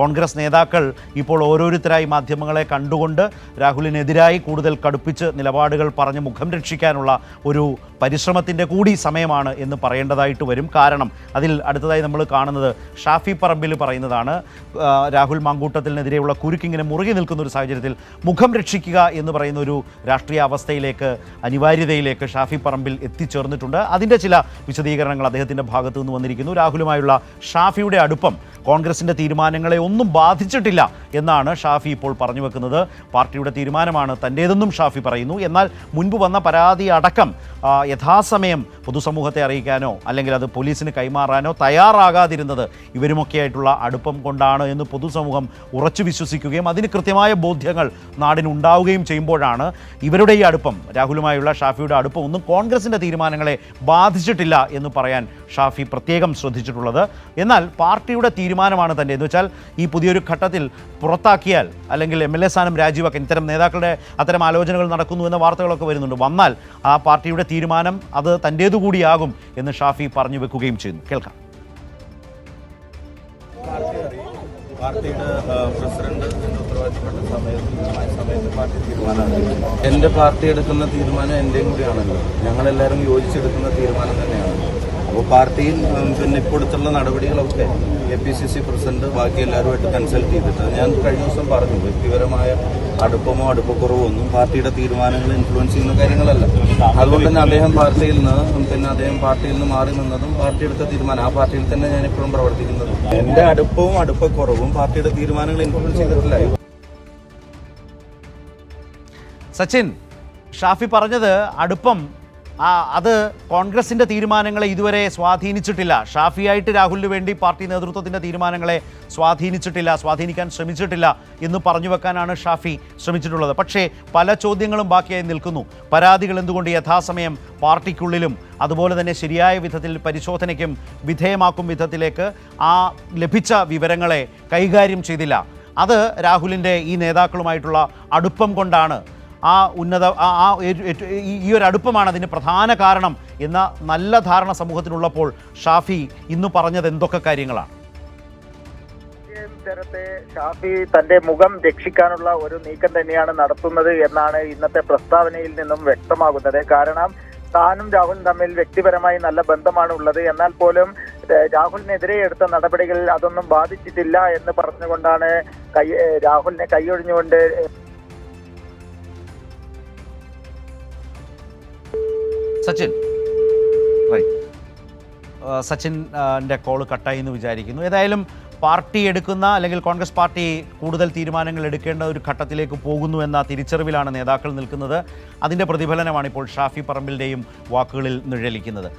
കോൺഗ്രസ് നേതാക്കൾ ഇപ്പോൾ ഓരോരുത്തരായി മാധ്യമങ്ങളെ കണ്ടുകൊണ്ട് രാഹുലിനെതിരായി കൂടുതൽ കടുപ്പിച്ച് നിലപാടുകൾ പറഞ്ഞ് മുഖം രക്ഷിക്കാനുള്ള ഒരു പരിശ്രമത്തിന്റെ കൂടി സമയമാണ് എന്ന് പറയേണ്ടതായിട്ട് വരും. കാരണം അതിൽ അടുത്തതായി നമ്മൾ കാണുന്നത് ഷാഫി പറമ്പിൽ പറയുന്നതാണ് രാഹുൽ മാങ്കൂട്ടത്തിനെതിരെയുള്ള കുരുക്കിങ്ങനെ മുറുകി നിൽക്കുന്ന ഒരു സാഹചര്യത്തിൽ മുഖം രക്ഷിക്കുക എന്ന് പറയുന്ന ഒരു രാഷ്ട്രീയ അവസ്ഥയിലേക്ക് അനിവാര്യതയിലേക്ക് ഷാഫി പറമ്പിൽ എത്തിച്ചേർന്നിട്ടുണ്ട്. അതിന്റെ ചില വിശദീകരണങ്ങൾ അദ്ദേഹത്തിന്റെ ഭാഗത്തു നിന്ന് വന്നിരിക്കുന്നു. രാഹുലുമായുള്ള ഷാഫിയുടെ അടുപ്പം കോൺഗ്രസിന്റെ തീരുമാനങ്ങളെ ഒന്നും ബാധിച്ചിട്ടില്ല എന്നാണ് ഷാഫി ഇപ്പോൾ പറഞ്ഞു വെക്കുന്നത്. പാർട്ടിയുടെ തീരുമാനമാണ് തന്റേതെന്നും ഷാഫി പറയുന്നു. എന്നാൽ മുൻപ് വന്ന പരാതി അടക്കം യഥാസമയം പൊതുസമൂഹത്തെ അറിയിക്കാനോ അല്ലെങ്കിൽ അത് പോലീസിന് കൈമാറാനോ തയ്യാറാകാതിരുന്നത് ഇവരുമൊക്കെയായിട്ടുള്ള അടുപ്പം കൊണ്ടാണ് എന്ന് പൊതുസമൂഹം ഉറച്ചു വിശ്വസിക്കുകയും അതിന് കൃത്യമായ ബോധ്യങ്ങൾ നാടിനുണ്ടാവുകയും ചെയ്യുമ്പോഴാണ് ഇവരുടെ ഈ അടുപ്പം രാഹുലുമായുള്ള ഷാഫിയുടെ അടുപ്പം ഒന്നും കോൺഗ്രസിന്റെ തീരുമാനങ്ങളെ ബാധിച്ചിട്ടില്ല എന്ന് പറയാൻ ഷാഫി പ്രത്യേകം ശ്രദ്ധിച്ചിട്ടുള്ളത്. എന്നാൽ പാർട്ടിയുടെ തീരുമാനമാണ് തന്റെ. എന്ന് വെച്ചാൽ ഈ പുതിയൊരു ഘട്ടത്തിൽ പുറത്താക്കിയാൽ അല്ലെങ്കിൽ എം എൽ എ സ്ഥാനം രാജിവെക്കാൻ ഇത്തരം നേതാക്കളുടെ അത്തരം ആലോചനകൾ നടക്കുന്നു എന്ന വാർത്തകളൊക്കെ വരുന്നുണ്ട്. വന്നാൽ ആ പാർട്ടിയുടെ തീരുമാനം അത് തന്റേതുകൂടിയാകും എന്ന് ഷാഫി പറഞ്ഞു വെക്കുകയും ചെയ്യുന്നു. കേൾക്കാം. എന്റെ പാർട്ടി എന്റെ പാർട്ടി എടുക്കുന്ന തീരുമാനം എന്റെയും കൂടിയാണല്ലോ. ഞങ്ങളെല്ലാവരും യോജിച്ചെടുക്കുന്ന തീരുമാനം തന്നെയാണ്. അപ്പോൾ പാർട്ടിയിൽ പിന്നെ ഇപ്പോൾ അടുത്തുള്ള നടപടികളൊക്കെ A P C C president ബാക്കി എല്ലാവരുമായിട്ട് കൺസൾട്ട് ചെയ്തിട്ട് ഞാൻ കഴിഞ്ഞ ദിവസം പറഞ്ഞു വ്യക്തിപരമായ അടുപ്പമോ അടുപ്പക്കുറവോ ഒന്നും പാർട്ടിയുടെ തീരുമാനങ്ങൾ ഇൻഫ്ലുവൻസ് ചെയ്യുന്ന കാര്യങ്ങളല്ല. അതുകൊണ്ട് തന്നെ അദ്ദേഹം പാർട്ടിയിൽ നിന്ന് പിന്നെ അദ്ദേഹം പാർട്ടിയിൽ നിന്ന് മാറി നിന്നതും പാർട്ടി എടുത്ത തീരുമാനം ആ പാർട്ടിയിൽ തന്നെ ഞാൻ ഇപ്പോഴും പ്രവർത്തിക്കുന്നതും. എന്റെ അടുപ്പവും അടുപ്പക്കുറവും പാർട്ടിയുടെ തീരുമാനങ്ങൾ ഇൻഫ്ലുവൻസ് ചെയ്തിട്ടില്ല. സച്ചിൻ ഷാഫി പറഞ്ഞത് അടുപ്പം അത് കോൺഗ്രസിന്റെ തീരുമാനങ്ങളെ ഇതുവരെ സ്വാധീനിച്ചിട്ടില്ല. ഷാഫിയായിട്ട് രാഹുലിന് വേണ്ടി പാർട്ടി നേതൃത്വത്തിന്റെ തീരുമാനങ്ങളെ സ്വാധീനിച്ചിട്ടില്ല സ്വാധീനിക്കാൻ ശ്രമിച്ചിട്ടില്ല എന്ന് പറഞ്ഞു വെക്കാനാണ് ഷാഫി ശ്രമിച്ചിട്ടുള്ളത്. പക്ഷേ പല ചോദ്യങ്ങളും ബാക്കിയായി നിൽക്കുന്നു. പരാതികൾ എന്തുകൊണ്ട് യഥാസമയം പാർട്ടിക്കുള്ളിലും അതുപോലെ തന്നെ ശരിയായ വിധത്തിൽ പരിശോധനയ്ക്കും വിധേയമാക്കും വിധത്തിലേക്ക് ആ ലഭിച്ച വിവരങ്ങളെ കൈകാര്യം ചെയ്തില്ല. അത് രാഹുലിന്റെ ഈ നേതാക്കളുമായിട്ടുള്ള അടുപ്പം കൊണ്ടാണ് ആ ഉന്നത ആ ഈ ഒരു അടുപ്പമാണ് അതിന് പ്രധാന കാരണം എന്ന നല്ല ധാരണ സമൂഹത്തിനുള്ളപ്പോൾ ഷാഫി ഇന്ന് പറഞ്ഞത് എന്തൊക്കെ കാര്യങ്ങളാണ്? തരത്തെ ഷാഫി തന്റെ മുഖം രക്ഷിക്കാനുള്ള ഒരു നീക്കം തന്നെയാണ് നടത്തുന്നത് എന്നാണ് ഇന്നത്തെ പ്രസ്താവനയിൽ നിന്നും വ്യക്തമാകുന്നത്. കാരണം താനും രാഹുലും തമ്മിൽ വ്യക്തിപരമായി നല്ല ബന്ധമാണ് ഉള്ളത്. എന്നാൽ പോലും രാഹുലിനെതിരെ എടുത്ത നടപടികളിൽ അതൊന്നും ബാധിച്ചിട്ടില്ല എന്ന് പറഞ്ഞുകൊണ്ടാണ് കൈ രാഹുലിനെ കൈയൊഴിഞ്ഞുകൊണ്ട് സച്ചിൻ. സച്ചിന്റെ കോൾ കട്ടായി എന്ന് വിചാരിക്കുന്നു. ഏതായാലും പാർട്ടി എടുക്കുന്ന അല്ലെങ്കിൽ കോൺഗ്രസ് പാർട്ടി കൂടുതൽ തീരുമാനങ്ങൾ എടുക്കേണ്ട ഒരു ഘട്ടത്തിലേക്ക് പോകുന്നു എന്ന തിരിച്ചറിവിലാണ് നേതാക്കൾ നിൽക്കുന്നത്. അതിന്റെ പ്രതിഫലനമാണ് ഇപ്പോൾ ഷാഫി പറമ്പിലിന്റെയും വാക്കുകളിൽ നിഴലിക്കുന്നത്.